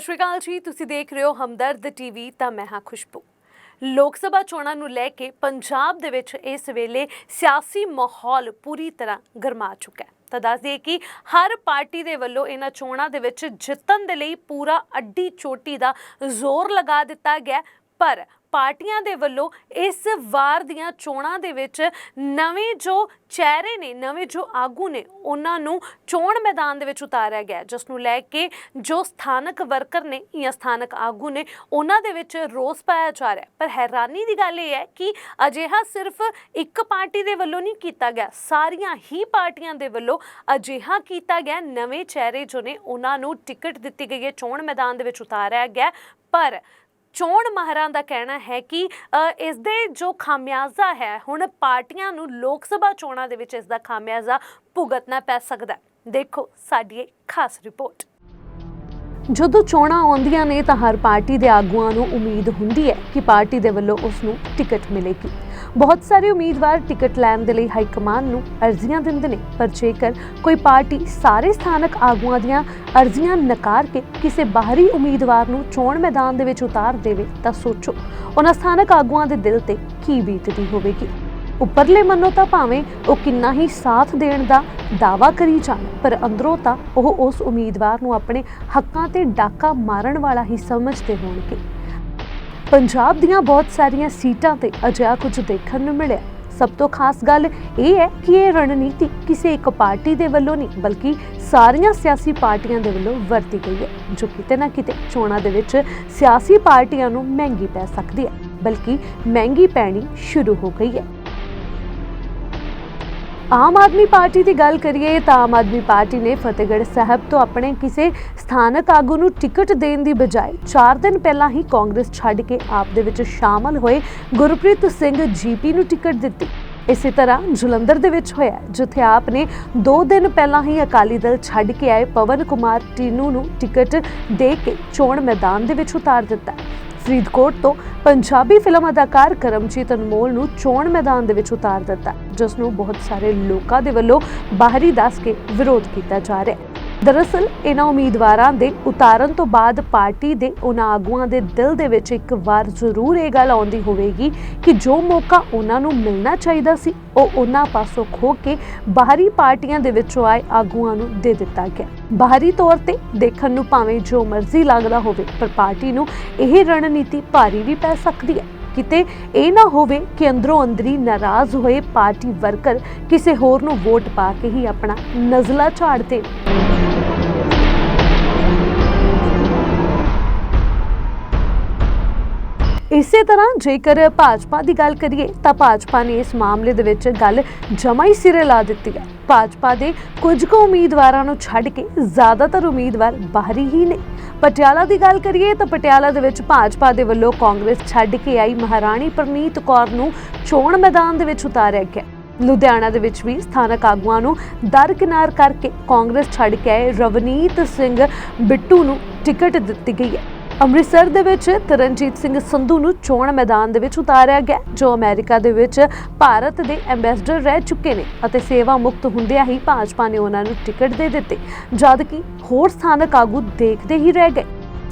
ਸਤਿ ਸ਼੍ਰੀ ਅਕਾਲ ਜੀ, ਤੁਸੀਂ ਦੇਖ ਰਹੇ ਹੋ ਹਮਦਰਦ ਟੀਵੀ ਤਾਂ ਮੈਂ ਹਾਂ ਖੁਸ਼ਬੂ। ਲੋਕ ਸਭਾ ਚੋਣਾਂ ਨੂੰ ਲੈ ਕੇ ਪੰਜਾਬ ਦੇ ਵਿੱਚ ਇਸ ਵੇਲੇ ਸਿਆਸੀ ਮਾਹੌਲ ਪੂਰੀ ਤਰ੍ਹਾਂ ਗਰਮਾ ਚੁੱਕਾ ਹੈ। ਤਾਂ ਦੱਸ ਦਈਏ ਕਿ ਹਰ ਪਾਰਟੀ ਦੇ ਵੱਲੋਂ ਇਹਨਾਂ ਚੋਣਾਂ ਦੇ ਵਿੱਚ ਜਿੱਤਣ ਦੇ ਲਈ ਪੂਰਾ ਅੱਡੀ ਚੋਟੀ ਦਾ ਜ਼ੋਰ ਲਗਾ ਦਿੱਤਾ ਗਿਆ ਪਰ ਪਾਰਟੀਆਂ ਦੇ ਵੱਲੋਂ ਇਸ ਵਾਰ ਦੀਆਂ ਚੋਣਾਂ ਦੇ ਵਿੱਚ ਨਵੇਂ ਜੋ ਚਿਹਰੇ ਨੇ, ਨਵੇਂ ਜੋ ਆਗੂ ਨੇ, ਉਹਨਾਂ ਨੂੰ ਚੋਣ ਮੈਦਾਨ ਦੇ ਵਿੱਚ ਉਤਾਰਿਆ ਗਿਆ। ਜਿਸ ਨੂੰ ਲੈ ਕੇ ਜੋ ਸਥਾਨਕ ਵਰਕਰ ਨੇ ਜਾਂ ਸਥਾਨਕ ਆਗੂ ਨੇ, ਉਹਨਾਂ ਦੇ ਵਿੱਚ ਰੋਸ ਪਾਇਆ ਜਾ ਰਿਹਾ ਪਰ ਹੈਰਾਨੀ ਦੀ ਗੱਲ ਇਹ ਹੈ ਕਿ ਅਜਿਹਾ ਸਿਰਫ ਇੱਕ ਪਾਰਟੀ ਦੇ ਵੱਲੋਂ ਨਹੀਂ ਕੀਤਾ ਗਿਆ, ਸਾਰੀਆਂ ਹੀ ਪਾਰਟੀਆਂ ਦੇ ਵੱਲੋਂ ਅਜਿਹਾ ਕੀਤਾ ਗਿਆ। ਨਵੇਂ ਚਿਹਰੇ ਜੋ ਨੇ, ਉਹਨਾਂ ਨੂੰ ਟਿਕਟ ਦਿੱਤੀ ਗਈ ਹੈ, ਚੋਣ ਮੈਦਾਨ ਦੇ ਵਿੱਚ ਉਤਾਰਿਆ ਗਿਆ। ਪਰ ਚੋਣ ਮਾਹਰਾਂ ਦਾ ਕਹਿਣਾ ਹੈ ਕਿ ਅ, ਇਸ ਦੇ ਜੋ ਖਾਮਿਆਜ਼ਾ ਹੈ ਹੁਣ ਪਾਰਟੀਆਂ ਨੂੰ ਲੋਕ ਸਭਾ ਚੋਣਾਂ ਦੇ ਵਿੱਚ ਇਸ ਦਾ ਖਾਮਿਆਜ਼ਾ ਭੁਗਤਣਾ ਪੈ ਸਕਦਾ ਦੇਖੋ ਸਾਡੀ ਇਹ ਖਾਸ ਰਿਪੋਰਟ। ਜਦੋਂ ਚੋਣਾਂ ਆਉਂਦੀਆਂ ਨੇ ਤਾਂ ਹਰ ਪਾਰਟੀ ਦੇ ਆਗੂਆਂ ਨੂੰ ਉਮੀਦ ਹੁੰਦੀ ਹੈ ਕਿ ਪਾਰਟੀ ਦੇ ਵੱਲੋਂ ਉਸ ਨੂੰ ਟਿਕਟ ਮਿਲੇਗੀ। ਬਹੁਤ ਸਾਰੇ ਉਮੀਦਵਾਰ ਟਿਕਟ ਲੈਣ ਦੇ ਲਈ ਹਾਈ ਕਮਾਨ ਨੂੰ ਅਰਜ਼ੀਆਂ ਦਿੰਦੇ ਨੇ, ਪਰ ਜੇਕਰ ਕੋਈ ਪਾਰਟੀ ਸਾਰੇ ਸਥਾਨਕ ਆਗੂਆਂ ਦੀਆਂ ਅਰਜ਼ੀਆਂ ਨਕਾਰ ਕੇ ਕਿਸੇ ਬਾਹਰੀ ਉਮੀਦਵਾਰ ਨੂੰ ਚੋਣ ਮੈਦਾਨ ਦੇ ਵਿੱਚ ਉਤਾਰ ਦੇਵੇ ਤਾਂ ਸੋਚੋ, ਉਹਨਾਂ ਸਥਾਨਕ ਆਗੂਆਂ ਦੇ ਦਿਲ ਤੇ ਕੀ ਬੀਤਦੀ ਹੋਵੇਗੀ। ਉੱਪਰਲੇ ਮਨੋਂ ਤਾਂ ਭਾਵੇਂ ਉਹ ਕਿੰਨਾ ਹੀ ਸਾਥ ਦੇਣ ਦਾ ਦਾਵਾ ਕਰੀ ਜਾਣ, ਪਰ ਅੰਦਰੋਂ ਤਾਂ ਉਹ ਉਸ ਉਮੀਦਵਾਰ ਨੂੰ ਆਪਣੇ ਹੱਕਾਂ ਤੇ ਡਾਕਾ ਮਾਰਨ ਵਾਲਾ ਹੀ ਸਮਝਦੇ ਹੋਣਗੇ। ਪੰਜਾਬ ਦੀਆਂ ਬਹੁਤ ਸਾਰੀਆਂ ਸੀਟਾਂ ਤੇ ਅਜਿਹਾ ਕੁਝ ਦੇਖਣ ਨੂੰ ਮਿਲਿਆ। ਸਭ ਤੋਂ ਖਾਸ ਗੱਲ ਇਹ ਹੈ ਕਿ ਇਹ ਰਣਨੀਤੀ ਕਿਸੇ ਇੱਕ ਪਾਰਟੀ ਦੇ ਵੱਲੋਂ ਨਹੀਂ, ਬਲਕਿ ਸਾਰੀਆਂ ਸਿਆਸੀ ਪਾਰਟੀਆਂ ਦੇ ਵੱਲੋਂ ਵਰਤੀ ਗਈ ਹੈ, ਜੋ ਕਿਤੇ ਨਾ ਕਿਤੇ ਚੋਣਾਂ ਦੇ ਵਿੱਚ ਸਿਆਸੀ ਪਾਰਟੀਆਂ ਨੂੰ ਮਹਿੰਗੀ ਪੈ ਸਕਦੀ ਹੈ, ਬਲਕਿ ਮਹਿੰਗੀ ਪੈਣੀ ਸ਼ੁਰੂ ਹੋ ਗਈ ਹੈ। ਆਮ ਆਦਮੀ ਪਾਰਟੀ ਦੀ ਗੱਲ ਕਰੀਏ ਤਾਂ ਆਮ ਆਦਮੀ ਪਾਰਟੀ ਨੇ ਫਤਿਹਗੜ੍ਹ ਸਾਹਿਬ ਤੋਂ ਆਪਣੇ ਕਿਸੇ ਸਥਾਨਕ ਆਗੂ ਨੂੰ ਟਿਕਟ ਦੇਣ ਦੀ ਬਜਾਏ 4 ਦਿਨ ਪਹਿਲਾਂ ਹੀ ਕਾਂਗਰਸ ਛੱਡ ਕੇ ਆਪ ਦੇ ਵਿੱਚ ਸ਼ਾਮਲ ਹੋਏ ਗੁਰਪ੍ਰੀਤ ਸਿੰਘ ਜੀਪੀ ਨੂੰ ਟਿਕਟ ਦਿੱਤੀ। ਇਸੇ ਤਰ੍ਹਾਂ ਜਲੰਧਰ ਦੇ ਵਿੱਚ ਹੋਇਆ ਜਿੱਥੇ ਆਪ ਨੇ 2 ਦਿਨ ਪਹਿਲਾਂ ਹੀ ਅਕਾਲੀ ਦਲ ਛੱਡ ਕੇ ਆਏ ਪਵਨ ਕੁਮਾਰ ਟੀਨੂ ਨੂੰ ਟਿਕਟ ਦੇ ਕੇ ਚੋਣ ਮੈਦਾਨ ਦੇ ਵਿੱਚ ਉਤਾਰ ਦਿੱਤਾ ਫਰੀਦਕੋਟ ਤੋਂ ਪੰਜਾਬੀ ਫਿਲਮ ਅਦਾਕਾਰ ਕਰਮਜੀਤ ਅਨਮੋਲ ਨੂੰ ਚੋਣ ਮੈਦਾਨ ਦੇ ਵਿੱਚ ਉਤਾਰ ਦਿੱਤਾ ਜਿਸ ਨੂੰ ਬਹੁਤ ਸਾਰੇ ਲੋਕਾਂ ਦੇ ਵੱਲੋਂ ਬਾਹਰੀ ਦੱਸ ਕੇ ਵਿਰੋਧ ਕੀਤਾ ਜਾ ਰਿਹਾ ਹੈ। ਦਰਅਸਲ ਇਹਨਾਂ ਉਮੀਦਵਾਰਾਂ ਦੇ ਉਤਾਰਨ ਤੋਂ ਬਾਅਦ ਪਾਰਟੀ ਦੇ ਉਹਨਾਂ ਆਗੂਆਂ ਦੇ ਦਿਲ ਦੇ ਵਿੱਚ ਇੱਕ ਵਾਰ ਜ਼ਰੂਰ ਇਹ ਗੱਲ ਆਉਂਦੀ ਹੋਵੇਗੀ ਕਿ ਜੋ ਮੌਕਾ ਉਹਨਾਂ ਨੂੰ ਮਿਲਣਾ ਚਾਹੀਦਾ ਸੀ, ਉਹ ਉਹਨਾਂ ਪਾਸੋਂ ਖੋ ਕੇ ਬਾਹਰੀ ਪਾਰਟੀਆਂ ਦੇ ਵਿੱਚੋਂ ਆਏ ਆਗੂਆਂ ਨੂੰ ਦੇ ਦਿੱਤਾ ਗਿਆ। ਬਾਹਰੀ ਤੌਰ ਤੇ ਦੇਖਣ ਨੂੰ ਭਾਵੇਂ ਜੋ ਮਰਜ਼ੀ ਲੱਗਦਾ ਹੋਵੇ, ਪਰ ਪਾਰਟੀ ਨੂੰ ਇਹ ਰਣਨੀਤੀ ਭਾਰੀ ਵੀ ਪੈ ਸਕਦੀ ਹੈ। ਕਿਤੇ ਇਹ ਨਾ ਹੋਵੇ ਕਿ ਅੰਦਰੋਂ ਅੰਦਰੀ ਨਾਰਾਜ਼ ਹੋਏ ਪਾਰਟੀ ਵਰਕਰ ਕਿਸੇ ਹੋਰ ਨੂੰ ਵੋਟ ਪਾ ਕੇ ਹੀ ਆਪਣਾ ਨਜ਼ਲਾ ਝਾੜ ਇਸੇ ਤਰ੍ਹਾਂ ਜੇਕਰ ਭਾਜਪਾ ਦੀ ਗੱਲ ਕਰੀਏ ਤਾਂ ਭਾਜਪਾ ਨੇ ਇਸ ਮਾਮਲੇ ਦੇ ਵਿੱਚ ਗੱਲ ਜਮਾ ਹੀ ਸਿਰੇ ਲਾ ਦਿੱਤੀ ਹੈ। ਭਾਜਪਾ ਦੇ ਕੁਝ ਕੁ ਉਮੀਦਵਾਰਾਂ ਨੂੰ ਛੱਡ ਕੇ ਜ਼ਿਆਦਾਤਰ ਉਮੀਦਵਾਰ ਬਾਹਰੀ ਹੀ ਨੇ। ਪਟਿਆਲਾ ਦੀ ਗੱਲ ਕਰੀਏ ਤਾਂ ਪਟਿਆਲਾ ਦੇ ਵਿੱਚ ਭਾਜਪਾ ਦੇ ਵੱਲੋਂ ਕਾਂਗਰਸ ਛੱਡ ਕੇ ਆਈ ਮਹਾਰਾਣੀ ਪ੍ਰਨੀਤ ਕੌਰ ਨੂੰ ਚੋਣ ਮੈਦਾਨ ਦੇ ਵਿੱਚ ਉਤਾਰਿਆ ਗਿਆ। ਲੁਧਿਆਣਾ ਦੇ ਵਿੱਚ ਵੀ ਸਥਾਨਕ ਆਗੂਆਂ ਨੂੰ ਦਰਕਿਨਾਰ ਕਰਕੇ ਕਾਂਗਰਸ ਛੱਡ ਕੇ ਆਏ ਰਵਨੀਤ ਸਿੰਘ ਬਿੱਟੂ ਨੂੰ ਟਿਕਟ ਦਿੱਤੀ ਗਈ ਹੈ। ਅੰਮ੍ਰਿਤਸਰ ਦੇ ਵਿੱਚ ਤਰਨਜੀਤ ਸਿੰਘ ਸੰਧੂ ਨੂੰ ਚੋਣ ਮੈਦਾਨ ਦੇ ਵਿੱਚ ਉਤਾਰਿਆ ਗਿਆ, ਜੋ ਅਮਰੀਕਾ ਦੇ ਵਿੱਚ ਭਾਰਤ ਦੇ ਐਮਬੈਸਡਰ ਰਹਿ ਚੁੱਕੇ ਨੇ ਅਤੇ ਸੇਵਾ ਮੁਕਤ ਹੁੰਦਿਆਂ ਹੀ ਭਾਜਪਾ ਨੇ ਉਹਨਾਂ ਨੂੰ ਟਿਕਟ ਦੇ ਦਿੱਤੀ, ਜਦ ਕਿ ਹੋਰ ਸਥਾਨਕ ਆਗੂ ਦੇਖਦੇ ਹੀ ਰਹਿ ਗਏ।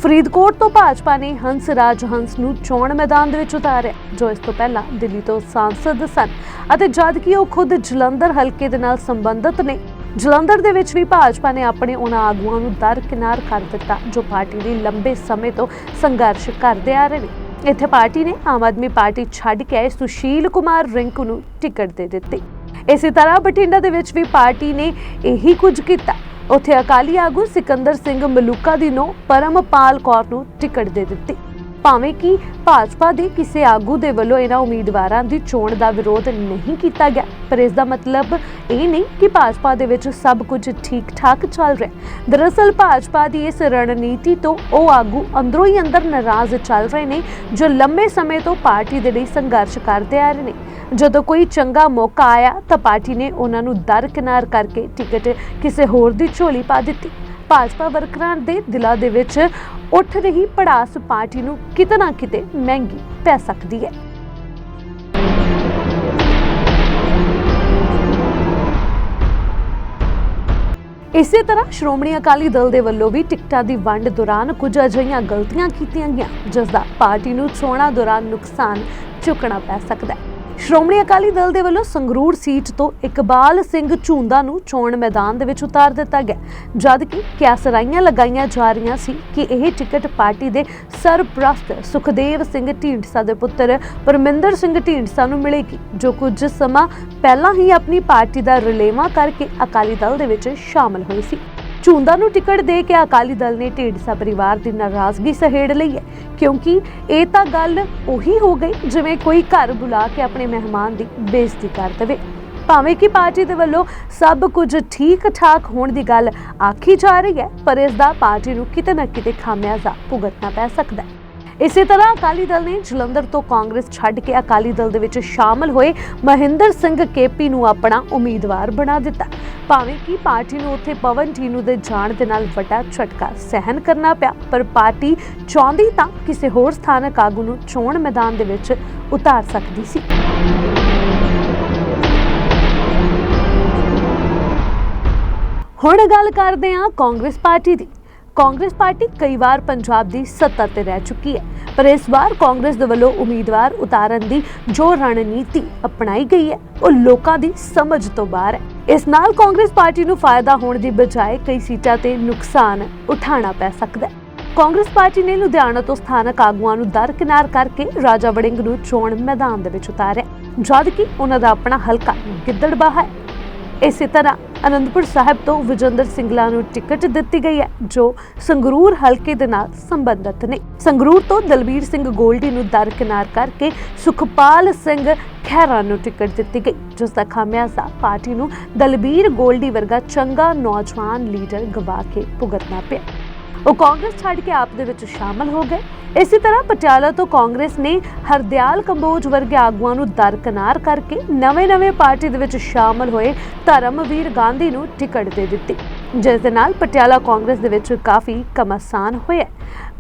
ਫਰੀਦਕੋਟ ਤੋਂ ਭਾਜਪਾ ਨੇ ਹੰਸ ਰਾਜ ਹੰਸ ਨੂੰ ਚੋਣ ਮੈਦਾਨ ਦੇ ਵਿੱਚ ਉਤਾਰਿਆ, ਜੋ ਇਸ ਤੋਂ ਪਹਿਲਾਂ ਦਿੱਲੀ ਤੋਂ ਸਾਂਸਦ ਸਨ ਅਤੇ ਜਦ ਕਿ ਉਹ ਖੁਦ ਜਲੰਧਰ ਹਲਕੇ ਦੇ ਨਾਲ ਸੰਬੰਧਿਤ ਨੇ। ਜਲੰਧਰ ਦੇ ਵਿੱਚ ਵੀ ਭਾਜਪਾ ਨੇ ਆਪਣੇ ਉਹਨਾਂ ਆਗੂਆਂ ਨੂੰ ਦਰਕਿਨਾਰ ਕਰ ਦਿੱਤਾ, ਜੋ ਪਾਰਟੀ ਲਈ ਲੰਬੇ ਸਮੇਂ ਤੋਂ ਸੰਘਰਸ਼ ਕਰਦੇ ਆ ਰਹੇ ਨੇ। ਇੱਥੇ ਪਾਰਟੀ ਨੇ ਆਮ ਆਦਮੀ ਪਾਰਟੀ ਛੱਡ ਕੇ ਸੁਸ਼ੀਲ ਕੁਮਾਰ ਰਿੰਕੂ ਨੂੰ ਟਿਕਟ ਦੇ ਦਿੱਤੀ। ਇਸੇ ਤਰ੍ਹਾਂ ਬਠਿੰਡਾ ਦੇ ਵਿੱਚ ਵੀ ਪਾਰਟੀ ਨੇ ਇਹੀ ਕੁਝ ਕੀਤਾ। ਉੱਥੇ ਅਕਾਲੀ ਆਗੂ ਸਿਕੰਦਰ ਸਿੰਘ ਮਲੂਕਾ ਦੀ ਨੂੰ, ਪਰਮਪਾਲ ਕੌਰ ਨੂੰ ਟਿਕਟ ਦੇ ਦਿੱਤੀ। ਭਾਵੇਂ ਕਿ ਭਾਜਪਾ ਦੇ ਕਿਸੇ ਆਗੂ ਦੇ ਵੱਲੋਂ ਇਹਨਾਂ ਉਮੀਦਵਾਰਾਂ ਦੀ ਚੋਣ ਦਾ ਵਿਰੋਧ ਨਹੀਂ ਕੀਤਾ ਗਿਆ ਪਰ ਇਸ ਦਾ ਮਤਲਬ ਇਹ ਨਹੀਂ ਕਿ ਭਾਜਪਾ ਦੇ ਵਿੱਚ ਸਭ ਕੁਝ ਠੀਕ ਠਾਕ ਚੱਲ ਰਿਹਾ ਦਰਅਸਲ ਭਾਜਪਾ ਦੀ ਇਸ ਰਣਨੀਤੀ ਤੋਂ ਉਹ ਆਗੂ ਅੰਦਰੋਂ ਹੀ ਅੰਦਰ ਨਾਰਾਜ਼ ਚੱਲ ਰਹੇ ਨੇ, ਜੋ ਲੰਬੇ ਸਮੇਂ ਤੋਂ ਪਾਰਟੀ ਦੇ ਲਈ ਸੰਘਰਸ਼ ਕਰਦੇ ਆ ਰਹੇ ਨੇ। ਜਦੋਂ ਕੋਈ ਚੰਗਾ ਮੌਕਾ ਆਇਆ ਤਾਂ ਪਾਰਟੀ ਨੇ ਉਹਨਾਂ ਨੂੰ ਦਰਕਿਨਾਰ ਕਰਕੇ ਟਿਕਟ ਕਿਸੇ ਹੋਰ ਦੀ ਝੋਲੀ ਪਾ ਦਿੱਤੀ। ਭਾਜਪਾ ਵਰਕਰਾਂ ਦੇ ਦਿਲਾਂ ਦੇ ਵਿੱਚ ਉੱਠ ਰਹੀ ਪੜਾਸ ਪਾਰਟੀ ਨੂੰ ਕਿਤੇ ਨਾ ਕਿਤੇ ਮਹਿੰਗੀ ਪੈ ਸਕਦੀ ਹੈ। ਇਸੇ ਤਰ੍ਹਾਂ ਸ਼੍ਰੋਮਣੀ ਅਕਾਲੀ ਦਲ ਦੇ ਵੱਲੋਂ ਵੀ ਟਿਕਟਾਂ ਦੀ ਵੰਡ ਦੌਰਾਨ ਕੁਝ ਅਜਿਹੀਆਂ ਗਲਤੀਆਂ ਕੀਤੀਆਂ ਗਈਆਂ, ਜਿਸ ਦਾ ਪਾਰਟੀ ਨੂੰ ਚੋਣਾਂ ਦੌਰਾਨ ਨੁਕਸਾਨ ਚੁੱਕਣਾ ਪੈ ਸਕਦਾ ਹੈ। ਸ਼੍ਰੋਮਣੀ ਅਕਾਲੀ ਦਲ ਦੇ ਵੱਲੋਂ ਸੰਗਰੂਰ ਸੀਟ ਤੋਂ ਇਕਬਾਲ ਸਿੰਘ ਝੂੰਦਾ ਨੂੰ ਚੋਣ ਮੈਦਾਨ ਦੇ ਵਿੱਚ ਉਤਾਰ ਦਿੱਤਾ ਗਿਆ। ਜਦ ਕਿ ਕਿਆਸਰਾਈਆਂ ਲਗਾਈਆਂ ਜਾ ਰਹੀਆਂ ਸੀ ਕਿ ਇਹ ਟਿਕਟ ਪਾਰਟੀ ਦੇ ਸਰਪ੍ਰਸਤ ਸੁਖਦੇਵ ਸਿੰਘ ਢੀਂਡਸਾ ਦੇ ਪੁੱਤਰ ਪਰਮਿੰਦਰ ਸਿੰਘ ਢੀਂਡਸਾ ਨੂੰ ਮਿਲੇਗੀ, ਜੋ ਕੁਝ ਸਮਾਂ ਪਹਿਲਾਂ ਹੀ ਆਪਣੀ ਪਾਰਟੀ ਦਾ ਰਲੇਵਾਂ ਕਰਕੇ ਅਕਾਲੀ ਦਲ ਦੇ ਵਿੱਚ ਸ਼ਾਮਲ ਹੋਈ ਸੀ। ਝੁੰਦਾ ਨੂੰ ਟਿਕਟ ਦੇ ਕੇ ਅਕਾਲੀ ਦਲ ਨੇ ਢੀਂਡਸਾ ਪਰਿਵਾਰ ਦੀ ਨਾਰਾਜ਼ਗੀ ਸਹੇੜ ਲਈ ਹੈ, ਕਿਉਂਕਿ ਇਹ ਤਾਂ ਗੱਲ ਉਹੀ ਹੋ ਗਈ ਜਿਵੇਂ ਕੋਈ ਘਰ ਬੁਲਾ ਕੇ ਆਪਣੇ ਮਹਿਮਾਨ ਦੀ ਬੇਇੱਜ਼ਤੀ ਕਰ ਦੇਵੇ। ਭਾਵੇਂ ਕਿ ਪਾਰਟੀ ਦੇ ਵੱਲੋਂ ਸਭ ਕੁਝ ਠੀਕ ਠਾਕ ਹੋਣ ਦੀ ਗੱਲ ਆਖੀ ਜਾ ਰਹੀ ਹੈ, ਪਰ ਇਸ ਦਾ ਪਾਰਟੀ ਨੂੰ ਕਿਤੇ ਨਾ ਕਿਤੇ ਖਾਮਿਆਜ਼ਾ ਭੁਗਤਣਾ ਪੈ ਸਕਦਾ ਹੈ। ਇਸੇ ਤਰ੍ਹਾਂ ਅਕਾਲੀ ਦਲ ਨੇ ਜਲੰਧਰ ਤੋਂ ਕਾਂਗਰਸ ਛੱਡ ਕੇ ਅਕਾਲੀ ਦਲ ਦੇ ਵਿੱਚ ਸ਼ਾਮਲ ਹੋਏ ਮਹਿੰਦਰ ਸਿੰਘ ਕੇਪੀ ਨੂੰ ਆਪਣਾ ਉਮੀਦਵਾਰ ਬਣਾ ਦਿੱਤਾ। ਭਾਵੇਂ ਕਿ ਪਾਰਟੀ ਨੂੰ ਉੱਥੇ ਪਵਨ ਟੀਨੂ ਦੇ ਜਾਣ ਦੇ ਨਾਲ ਵੱਡਾ ਝਟਕਾ ਸਹਿਨ ਕਰਨਾ ਪਿਆ, ਪਰ ਪਾਰਟੀ ਚਾਹੁੰਦੀ ਤਾਂ ਕਿਸੇ ਹੋਰ ਸਥਾਨਕ ਆਗੂ ਨੂੰ ਚੋਣ ਮੈਦਾਨ ਦੇ ਵਿੱਚ ਉਤਾਰ ਸਕਦੀ ਸੀ। ਹੁਣ ਗੱਲ ਕਰਦੇ ਹਾਂ ਕਾਂਗਰਸ ਪਾਰਟੀ ਦੀ। ਕਾਂਗਰਸ ਪਾਰਟੀ ਕਈ ਵਾਰ ਪੰਜਾਬ ਦੀ ਸੱਤਾ ਤੇ ਰਹਿ ਚੁੱਕੀ ਹੈ, ਪਰ ਇਸ ਵਾਰ ਕਾਂਗਰਸ ਦੇ ਵੱਲੋਂ ਉਮੀਦਵਾਰ ਉਤਾਰਨ ਦੀ ਜੋ ਰਣਨੀਤੀ ਅਪਣਾਈ ਗਈ ਹੈ, ਉਹ ਲੋਕਾਂ ਦੀ ਸਮਝ ਤੋਂ ਬਾਹਰ ਹੈ। ਇਸ ਨਾਲ ਕਾਂਗਰਸ ਪਾਰਟੀ ਨੂੰ ਫਾਇਦਾ ਹੋਣ ਦੀ ਬਜਾਏ ਕਈ ਸੀਟਾਂ ਤੇ ਨੁਕਸਾਨ ਉਠਾਉਣਾ ਪੈ ਸਕਦਾ ਹੈ। ਕਾਂਗਰਸ ਪਾਰਟੀ ਨੇ ਲੁਧਿਆਣਾ ਤੋਂ ਸਥਾਨਕ ਆਗੂਆਂ ਨੂੰ ਦਰਕਿਨਾਰ ਕਰਕੇ ਰਾਜਾ ਵੜਿੰਗ ਨੂੰ ਚੋਣ ਮੈਦਾਨ ਦੇ ਵਿੱਚ ਉਤਾਰਿਆ, ਜਦ ਕਿ ਉਹਨਾਂ ਦਾ ਆਪਣਾ ਹਲਕਾ ਗਿੱਦੜਬਾਹਾ ਹੈ। ਇਸੇ ਤਰ੍ਹਾਂ ਅਨੰਦਪੁਰ ਸਾਹਿਬ ਤੋਂ ਵਿਜੇਂਦਰ ਸਿੰਗਲਾ ਨੂੰ ਟਿਕਟ ਦਿੱਤੀ ਗਈ ਹੈ, ਜੋ ਸੰਗਰੂਰ ਹਲਕੇ ਦੇ ਨਾਲ ਸੰਬੰਧਿਤ ਨੇ। ਸੰਗਰੂਰ ਤੋਂ ਦਲਬੀਰ ਸਿੰਘ ਗੋਲਡੀ ਨੂੰ ਦਰਕਿਨਾਰ ਕਰਕੇ ਸੁਖਪਾਲ ਸਿੰਘ ਖਹਿਰਾ ਨੂੰ ਟਿਕਟ ਦਿੱਤੀ ਗਈ, ਜਿਸ ਦਾ ਖਾਮਿਆਜ਼ਾ ਪਾਰਟੀ ਨੂੰ ਦਲਬੀਰ ਗੋਲਡੀ ਵਰਗਾ ਚੰਗਾ ਨੌਜਵਾਨ ਲੀਡਰ ਗਵਾ ਕੇ ਭੁਗਤਣਾ ਪਿਆ। ਉਹ ਕਾਂਗਰਸ ਛੱਡ ਕੇ ਆਪ ਦੇ ਵਿੱਚ ਸ਼ਾਮਲ ਹੋ ਗਏ। ਇਸੇ ਤਰ੍ਹਾਂ ਪਟਿਆਲਾ ਤੋਂ ਕਾਂਗਰਸ ਨੇ ਹਰਦਿਆਲ ਕੰਬੋਜ ਵਰਗੇ ਆਗੂਆਂ ਨੂੰ ਦਰਕਨਾਰ ਕਰਕੇ ਨਵੇਂ-ਨਵੇਂ ਪਾਰਟੀ ਦੇ ਵਿੱਚ ਸ਼ਾਮਲ ਹੋਏ ਧਰਮਵੀਰ ਗਾਂਧੀ ਨੂੰ ਟਿਕਟ ਦੇ ਦਿੱਤੀ। ਜਿਸ ਦੇ ਨਾਲ ਪਟਿਆਲਾ ਕਾਂਗਰਸ ਦੇ ਵਿੱਚ ਕਾਫੀ ਕਮਸਾਨ ਹੋਇਆ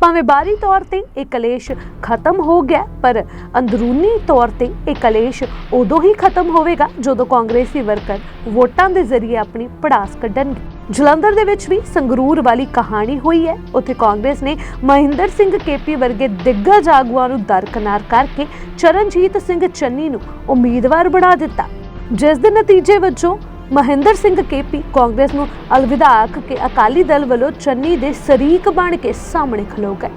ਭਾਵੇਂ ਬਾਹਰੀ ਤੌਰ ਤੇ ਇਹ ਕਲੇਸ਼ ਖਤਮ ਹੋ ਗਿਆ ਪਰ ਅੰਦਰੂਨੀ ਤੌਰ ਤੇ ਇਹ ਕਲੇਸ਼ ਉਦੋਂ ਹੀ ਖਤਮ ਹੋਵੇਗਾ ਜਦੋਂ ਕਾਂਗਰਸੀ ਵਰਕਰ ਵੋਟਾਂ ਦੇ ਜ਼ਰੀਏ ਆਪਣੀ ਪੜਾਸ ਕੱਢਣਗੇ। ਜਲੰਧਰ ਦੇ ਵਿੱਚ ਵੀ ਸੰਗਰੂਰ ਵਾਲੀ ਕਹਾਣੀ ਹੋਈ ਹੈ। ਉੱਥੇ ਕਾਂਗਰਸ ਨੇ ਮਹਿੰਦਰ ਸਿੰਘ ਕੇਪੀ ਵਰਗੇ ਦਿੱਗਜ ਆਗੂਆਂ ਨੂੰ ਦਰਕਨਾਰ ਕਰਕੇ ਚਰਨਜੀਤ ਸਿੰਘ ਚੰਨੀ ਨੂੰ ਉਮੀਦਵਾਰ ਬਣਾ ਦਿੱਤਾ। ਜਿਸ ਦੇ ਨਤੀਜੇ ਵਜੋਂ ਮਹਿੰਦਰ ਸਿੰਘ ਕੇਪੀ ਕਾਂਗਰਸ ਨੂੰ ਅਲਵਿਦਾ ਆਖ ਕੇ ਅਕਾਲੀ ਦਲ ਵੱਲੋਂ ਚੰਨੀ ਦੇ ਸ਼ਰੀਕ ਬਣ ਕੇ ਸਾਹਮਣੇ ਖਲੋ ਗਏ।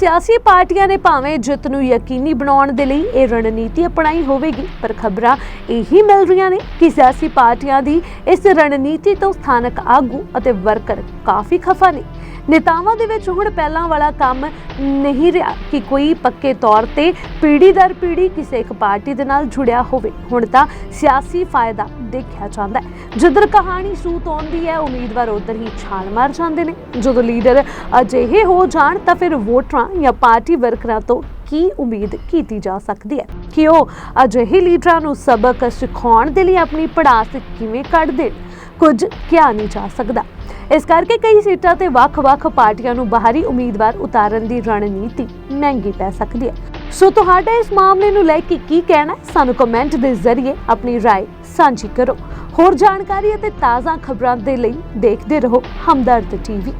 ਸਿਆਸੀ ਪਾਰਟੀਆਂ ਨੇ ਭਾਵੇਂ ਜਿੱਤ ਨੂੰ ਯਕੀਨੀ ਬਣਾਉਣ ਦੇ ਲਈ ਇਹ ਰਣਨੀਤੀ ਅਪਣਾਈ ਹੋਵੇਗੀ, ਪਰ ਖਬਰਾਂ ਇਹੀ ਮਿਲ ਰਹੀਆਂ ਨੇ ਕਿ ਸਿਆਸੀ ਪਾਰਟੀਆਂ ਦੀ ਇਸ ਰਣਨੀਤੀ ਤੋਂ ਸਥਾਨਕ ਆਗੂ ਅਤੇ ਵਰਕਰ ਕਾਫੀ ਖਫਾ ਨੇ। ਨੇਤਾਵਾਂ ਦੇ ਵਿੱਚ ਹੁਣ ਪਹਿਲਾਂ ਵਾਲਾ ਕੰਮ ਨਹੀਂ ਰਿਹਾ ਕਿ ਕੋਈ ਪੱਕੇ ਤੌਰ ਤੇ ਪੀੜ੍ਹੀ ਦਰ ਪੀੜ੍ਹੀ ਕਿਸੇ ਇੱਕ ਪਾਰਟੀ ਦੇ ਨਾਲ ਜੁੜਿਆ ਹੋਵੇ। ਹੁਣ ਤਾਂ ਸਿਆਸੀ ਫਾਇਦਾ ਦੇਖਿਆ ਜਾਂਦਾ ਹੈ। ਜਿੱਧਰ ਕਹਾਣੀ ਸੂਤ ਆਉਂਦੀ ਹੈ, ਉਮੀਦਵਾਰ ਉਧਰ ਹੀ ਛਾਲ ਮਾਰ ਜਾਂਦੇ ਨੇ। ਜਦੋਂ ਲੀਡਰ ਅਜਿਹੇ ਹੋ ਜਾਣ ਤਾਂ ਫਿਰ ਵੋਟਰਾਂ ਜਾਂ ਪਾਰਟੀ ਵਰਕਰਾਂ ਤੋਂ ਕੀ ਉਮੀਦ ਕੀਤੀ ਜਾ ਸਕਦੀ ਹੈ ਕਿ ਉਹ ਅਜਿਹੇ ਲੀਡਰਾਂ ਨੂੰ ਸਬਕ ਸਿਖਾਉਣ ਦੇ ਲਈ ਆਪਣੀ ਪੜਾਸ ਕਿਵੇਂ ਕੱਢ ਦੇਣ ਕੁਝ ਕਿਹਾ ਨਹੀਂ ਜਾ ਸਕਦਾ ਇਸ ਕਰਕੇ ਕਈ ਸੀਟਾਂ ਤੇ ਵੱਖ-ਵੱਖ ਪਾਰਟੀਆਂ ਨੂੰ ਬਾਹਰੀ ਉਮੀਦਵਾਰ ਉਤਾਰਨ ਦੀ ਰਣਨੀਤੀ ਮਹਿੰਗੀ ਪੈ ਸਕਦੀ ਹੈ ਸੋ ਤੁਹਾਡਾ ਇਸ ਮਾਮਲੇ ਨੂੰ ਲੈ ਕੇ ਕੀ ਕਹਿਣਾ ਹੈ ਸਾਨੂੰ ਕਮੈਂਟ ਦੇ ਜ਼ਰੀਏ ਆਪਣੀ رائے ਸਾਂਝੀ ਕਰੋ ਹੋਰ ਜਾਣਕਾਰੀ ਅਤੇ ਤਾਜ਼ਾ ਖਬਰਾਂ ਦੇ ਲਈ ਦੇਖਦੇ ਰਹੋ ਹਮਦਰਦ ਟੀਵੀ